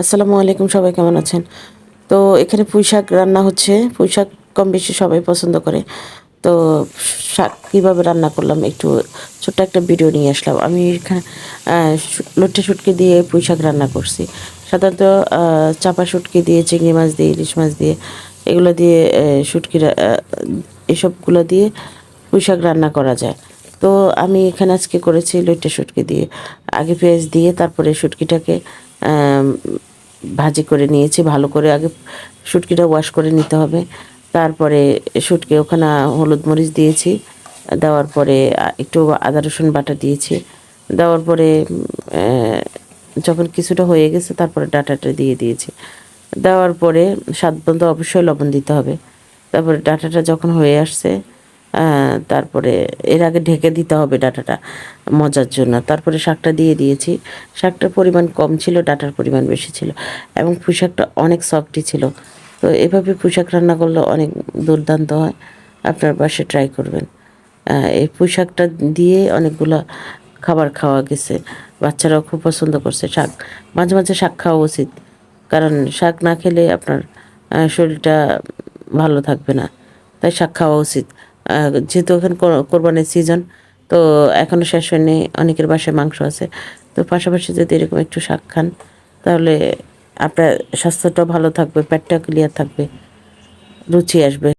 আসসালামু আলাইকুম, সবাই কেমন আছেন? তো এখানে পুঁই শাক রান্না হচ্ছে। পুঁই শাক কম বেশি সবাই পছন্দ করে। তো শাক কীভাবে রান্না করলাম একটু ছোট্ট একটা ভিডিও নিয়ে আসলাম। আমি এখানে লট্টে শুটকি দিয়ে পুঁই শাক রান্না করছি। সাধারণত চাপা শুটকি দিয়ে, চিংড়ি মাছ দিয়ে, ইলিশ মাছ দিয়ে, এগুলো দিয়ে শুটকি এসবগুলো দিয়ে পুঁই শাক রান্না করা যায়। তো আমি এখানে আজকে করেছি লইট্টা শুটকি দিয়ে। আগে পেঁয়াজ দিয়ে, তারপরে শুটকিটাকে ভাজি করে নিয়েছি, ভালো করে আগে শুটকিটা ওয়াশ করে নিতে হবে। তারপরে শুটকি ওখানে হলুদ মরিচ দিয়েছি, দেওয়ার পরে একটু আদা রসুন বাটা দিয়েছি। দেওয়ার পরে যখন কিছুটা হয়ে গেছে তারপরে ডাটাটা দিয়ে দিয়েছি। দেওয়ার পরে স্বাদ পর্যন্ত অবশ্যই লবণ দিতে হবে। তারপরে ডাটাটা যখন হয়ে আসছে তারপরে এর আগে ঢেকে দিতে হবে ডাটাটা মজার জন্য। তারপরে শাকটা দিয়ে দিয়েছি। শাকটার পরিমাণ কম ছিল, ডাটার পরিমাণ বেশি ছিল এবং পুঁশাকটা অনেক সফটই ছিল। তো এভাবে পুঁশাক রান্না করলে অনেক দুর্দান্ত হয়। আপনার বাসে ট্রাই করবেন। এই পুঁশাকটা দিয়ে অনেকগুলো খাবার খাওয়া গেছে। বাচ্চারাও খুব পছন্দ করছে শাক। মাঝে মাঝে শাক খাওয়া উচিত। কারণ শাক না খেলে আপনার শরীরটা ভালো থাকবে না। তাই শাক খাওয়া উচিত। যেহেতু এখন কোরবানির সিজন তো এখনও শেষ হয়নি, অনেকের বাসায় মাংস আছে। তো পাশাপাশি যদি এরকম একটু শাক খান, তাহলে আপনার স্বাস্থ্যটাও ভালো থাকবে পেটটা ক্লিয়ার থাকবে, রুচি আসবে।